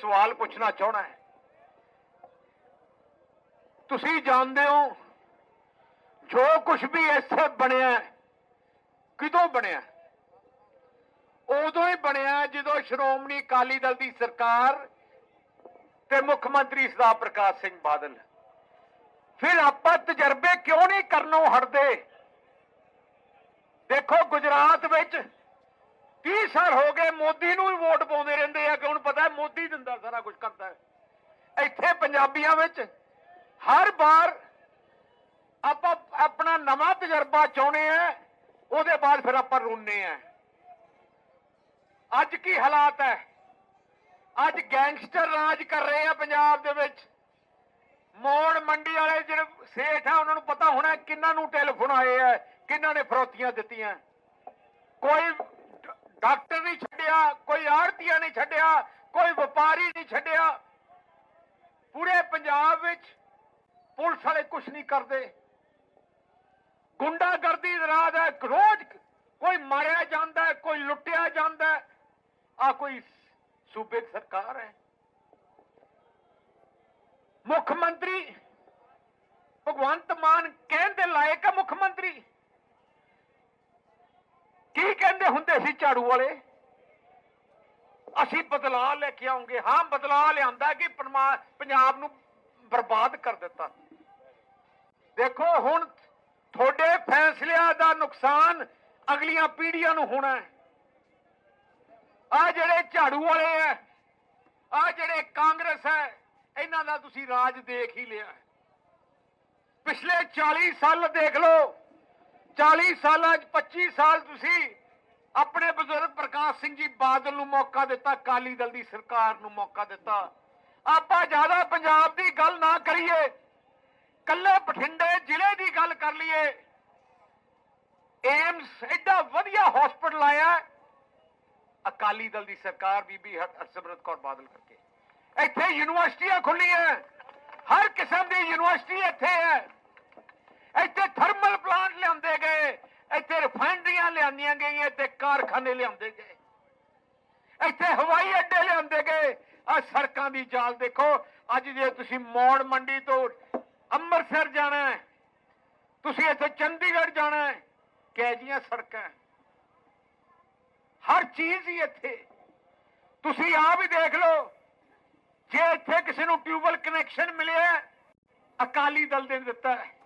ਸਵਾਲ ਪੁੱਛਣਾ ਚਾਹਣਾ ਹੈ। ਤੁਸੀਂ ਜਾਣਦੇ ਹੋ, ਜੋ ਕੁਝ ਵੀ ਇੱਥੇ ਬਣਿਆ ਕਿਦੋਂ ਬਣਿਆ ਉਦੋਂ ਹੀ ਬਣਿਆ ਜਦੋਂ ਸ਼੍ਰੋਮਣੀ ਅਕਾਲੀ ਦਲ ਦੀ ਸਰਕਾਰ ਤੇ ਮੁੱਖ ਮੰਤਰੀ ਸਰਦਾਰ ਪ੍ਰਕਾਸ਼ ਸਿੰਘ ਬਾਦਲ। ਫਿਰ ਆਪਾਂ ਤਜਰਬੇ ਕਿਉਂ ਨਹੀਂ ਕਰਨੋਂ ਹਟਦੇ? ਦੇਖੋ, ਗੁਜਰਾਤ ਵਿੱਚ 30 ਸਾਲ ਹੋ ਗਏ ਮੋਦੀ ਨੂੰ ਹੀ ਵੋਟ ਪਾਉਂਦੇ ਰਹਿੰਦੇ ਆ ਕਿ ਹੁਣ ਪਤਾ ਹੈ ਮੋਦੀ ਦਿੰਦਾ ਸਾਰਾ ਕੁਝ ਕਰਦਾ ਹੈ। ਇੱਥੇ ਪੰਜਾਬੀਆਂ ਵਿੱਚ ਹਰ ਵਾਰ ਆਪਾਂ ਆਪਣਾ ਨਵਾਂ ਤਜਰਬਾ ਚਾਹੁੰਦੇ ਆ, ਉਹਦੇ ਬਾਅਦ ਫਿਰ ਆਪਾਂ ਰੋਂਦੇ ਆ। ਅੱਜ ਕੀ ਹਾਲਾਤ ਹੈ? ਅੱਜ ਗੈਂਗਸਟਰ ਰਾਜ ਕਰ ਰਹੇ ਆ ਪੰਜਾਬ ਦੇ ਵਿੱਚ। ਮੌਣ ਮੰਡੀ ਵਾਲੇ ਜਿਹੜੇ ਸੇਠ ਆ, ਉਹਨਾਂ ਨੂੰ ਪਤਾ ਹੋਣਾ ਕਿੰਨਾਂ ਨੂੰ ਟੈਲੀਫੋਨ ਆਏ ਆ ਕਿੰਨਾਂ ਨੇ ਫਰੋਤੀਆਂ ਦਿੱਤੀਆਂ। ਕੋਈ ਡਾਕਟਰ ਨਹੀਂ ਛੱਡਿਆ, ਕੋਈ ਆੜਤੀਆ ਨਹੀਂ ਛੱਡਿਆ, ਕੋਈ ਵਪਾਰੀ ਨਹੀਂ ਛੱਡਿਆ। ਪੂਰੇ ਪੰਜਾਬ ਵਿੱਚ ਪੁਲਿਸ ਵਾਲੇ ਕੁਝ ਨਹੀਂ ਕਰਦੇ। ਗੁੰਡਾਗਰਦੀ ਰਾਜ ਹੈ ਰੋਜ਼ ਕੋਈ ਮਾਰਿਆ ਜਾਂਦਾ ਹੈ, ਕੋਈ ਲੁੱਟਿਆ ਜਾਂਦਾ ਹੈ। ਆ ਕੋਈ ਸੂਬੇ ਦੀ ਸਰਕਾਰ ਹੈ। ਮੁੱਖ ਮੰਤਰੀ ਭਗਵੰਤ ਮਾਨ ਕਹਿਣ ਦੇ ਲਾਇਕ ਹੈ ਮੁੱਖ ਮੰਤਰੀ। ਕੀ ਕਹਿੰਦੇ ਹੁੰਦੇ ਸੀ ਝਾੜੂ ਵਾਲੇ? ਅਸੀਂ ਬਦਲਾਅ ਲੈ ਕੇ ਆਉਂਗੇ। ਹਾਂ, ਬਦਲਾਅ ਲਿਆਂਦਾ ਕਿ ਪਰਮਾ- ਪੰਜਾਬ ਨੂੰ ਬਰਬਾਦ ਕਰ ਦਿੱਤਾ। ਦੇਖੋ, ਹੁਣ ਤੁਹਾਡੇ ਫੈਸਲਿਆਂ ਦਾ ਨੁਕਸਾਨ ਅਗਲੀਆਂ ਪੀੜ੍ਹੀਆਂ ਨੂੰ ਹੋਣਾ ਹੈ। ਆ ਜਿਹੜੇ ਝਾੜੂ ਵਾਲੇ ਐ ਆ ਜਿਹੜੇ ਕਾਂਗਰਸ ਹੈ, ਇਹਨਾਂ ਦਾ ਤੁਸੀਂ ਰਾਜ ਦੇਖ ਹੀ ਲਿਆ ਪਿਛਲੇ 40 ਸਾਲ ਦੇਖ ਲਓ 40 ਸਾਲਾਂ 'ਚ 25 ਸਾਲ ਤੁਸੀਂ ਆਪਣੇ ਬਜ਼ੁਰਗ ਪ੍ਰਕਾਸ਼ ਸਿੰਘ ਜੀ ਬਾਦਲ ਨੂੰ ਮੌਕਾ ਦਿੱਤਾ ਕਾਲੀ ਦਲ ਦੀ ਸਰਕਾਰ ਨੂੰ ਮੌਕਾ ਦਿੱਤਾ। ਆਪਾਂ ਜ਼ਿਆਦਾ ਪੰਜਾਬ ਦੀ ਗੱਲ ਨਾ ਕਰੀਏ ਕੱਲੇ ਬਠਿੰਡੇ ਜ਼ਿਲ੍ਹੇ ਦੀ ਗੱਲ ਕਰ ਲਈਏ। ਏਮਸ ਐਡਾ ਵਧੀਆ ਹਸਪੀਟਲ ਆਇਆ ਅਕਾਲੀ ਦਲ ਦੀ ਸਰਕਾਰ ਬੀਬੀ ਹਰਸਿਮਰਤ ਕੌਰ ਬਾਦਲ ਕਰਕੇ। ਇੱਥੇ ਯੂਨੀਵਰਸਿਟੀਆਂ ਖੁੱਲੀਆਂ ਹਰ ਕਿਸਮ ਦੀ ਯੂਨੀਵਰਸਿਟੀ ਇੱਥੇ ਹੈ। ਇੱਥੇ ਥਰਮਲ ਪਲਾਂਟ ਲਿਆਂਦੇ ਗਏ, ਇੱਥੇ ਰਿਫਾਈਨਰੀਆਂ ਲਿਆਂਦੀਆਂ ਗਈਆਂ, ਇੱਥੇ ਕਾਰਖਾਨੇ ਲਿਆਂਦੇ ਗਏ। ਇੱਥੇ ਹਵਾਈ ਅੱਡੇ ਲਿਆਂਦੇ ਗਏ। ਆ ਸੜਕਾਂ ਦੀ ਜਾਲ ਦੇਖੋ, ਅੱਜ ਜੇ ਤੁਸੀਂ ਮੌੜ ਮੰਡੀ ਤੋਂ ਅੰਮ੍ਰਿਤਸਰ ਜਾਣਾ ਹੈ, ਤੁਸੀਂ ਇੱਥੇ ਚੰਡੀਗੜ੍ਹ ਜਾਣਾ ਹੈ, ਕਿਹ ਸੜਕਾਂ ਹਰ ਚੀਜ਼ ਹੀ ਇੱਥੇ। ਤੁਸੀਂ ਆਪ ਹੀ ਦੇਖ ਲਓ, ਜੇ ਇੱਥੇ ਕਿਸੇ ਨੂੰ ਟਿਊਬਲ ਕਨੈਕਸ਼ਨ ਮਿਲਿਆ ਅਕਾਲੀ ਦਲ ਨੇ ਦਿੱਤਾ ਹੈ।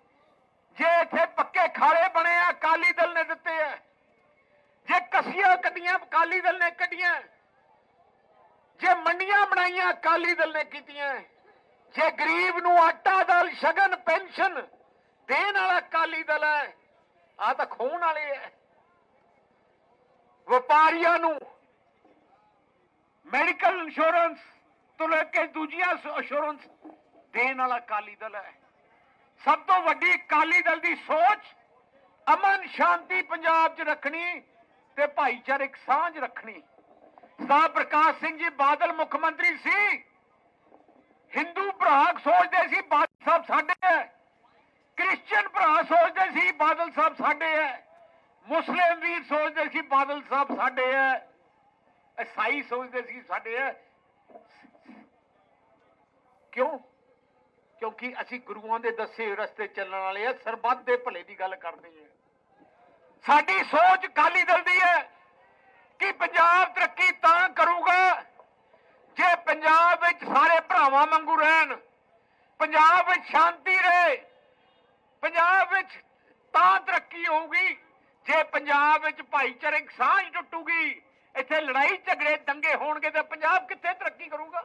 ਜੇ ਇੱਥੇ ਪੱਕੇ ਖਾਲੇ ਬਣੇ ਆ, ਅਕਾਲੀ ਦਲ ਨੇ ਦਿੱਤੇ ਆ। ਜੇ ਕਸੀਆਂ ਕੱਢੀਆਂ, ਅਕਾਲੀ ਦਲ ਨੇ ਕੱਢੀਆਂ। ਜੇ ਮੰਡੀਆਂ ਬਣਾਈਆਂ, ਅਕਾਲੀ ਦਲ ਨੇ ਕੀਤੀਆਂ। ਜੇ ਗਰੀਬ ਨੂੰ ਆਟਾ ਦਾਲ, ਸ਼ਗਨ, ਪੈਨਸ਼ਨ ਦੇਣ ਵਾਲਾ ਅਕਾਲੀ ਦਲ ਹੈ ਆ ਤਾਂ ਖੋਣ ਵਾਲੇ ਹੈ ਵਪਾਰੀਆਂ ਨੂੰ ਮੈਡੀਕਲ ਇੰਸ਼ੋਰੈਂਸ ਤੋਂ ਲੈ ਕੇ ਦੂਜੀਆਂ ਇੰਸ਼ੋਰੈਂਸ ਦੇਣ ਵਾਲਾ ਅਕਾਲੀ ਦਲ ਹੈ। ਸਭ ਤੋਂ ਵੱਡੀ ਅਕਾਲੀ ਦਲ ਦੀ ਸੋਚ, ਅਮਨ ਸ਼ਾਂਤੀ ਪੰਜਾਬ 'ਚ ਰੱਖਣੀ ਤੇ ਭਾਈਚਾਰਕ ਸਾਂਝ ਰੱਖਣੀ। ਸਰਦਾਰ ਪ੍ਰਕਾਸ਼ ਸਿੰਘ ਜੀ ਬਾਦਲ ਮੁੱਖ ਮੰਤਰੀ ਸੀ। ਹਿੰਦੂ ਭਰਾ ਸੋਚਦੇ ਸੀ ਬਾਦਲ ਸਾਹਿਬ ਸਾਡੇ ਹੈ ਕ੍ਰਿਸਚੀਅਨ ਭਰਾ ਸੋਚਦੇ ਸੀ ਬਾਦਲ ਸਾਹਿਬ ਸਾਡੇ ਹੈ ਮੁਸਲਿਮ ਵੀਰ ਸੋਚਦੇ ਸੀ ਬਾਦਲ ਸਾਹਿਬ ਸਾਡੇ ਹੈ ਈਸਾਈ ਸੋਚਦੇ ਸੀ ਸਾਡੇ ਹੈ ਕਿਉਂ? ਕਿਉਂਕਿ ਅਸੀਂ ਗੁਰੂਆਂ ਦੇ ਦੱਸੇ ਰਸਤੇ ਚੱਲਣ ਵਾਲੇ ਆ, ਸਰਬੱਤ ਦੇ ਭਲੇ ਦੀ ਗੱਲ ਕਰਦੇ ਆ। ਸਾਡੀ ਸੋਚ ਕਾਲੀ ਦਲ ਦੀ ਹੈ ਕਿ ਪੰਜਾਬ ਤਰੱਕੀ ਤਾਂ ਕਰੂਗਾ ਜੇ ਪੰਜਾਬ ਵਿੱਚ ਸਾਰੇ ਭਰਾਵਾਂ ਵਾਂਗੂ ਰਹਿਣ, ਪੰਜਾਬ ਵਿੱਚ ਸ਼ਾਂਤੀ ਰਹੇ, ਪੰਜਾਬ ਵਿੱਚ ਤਾਂ ਤਰੱਕੀ ਹੋਊਗੀ, ਜੇ ਪੰਜਾਬ ਵਿੱਚ ਭਾਈਚਾਰਕ ਸਾਂਝ ਟੁੱਟੂਗੀ, ਇੱਥੇ ਲੜਾਈ ਝਗੜੇ ਦੰਗੇ ਹੋਣਗੇ, ਤਾਂ ਪੰਜਾਬ ਕਿੱਥੇ ਤਰੱਕੀ ਕਰੂਗਾ?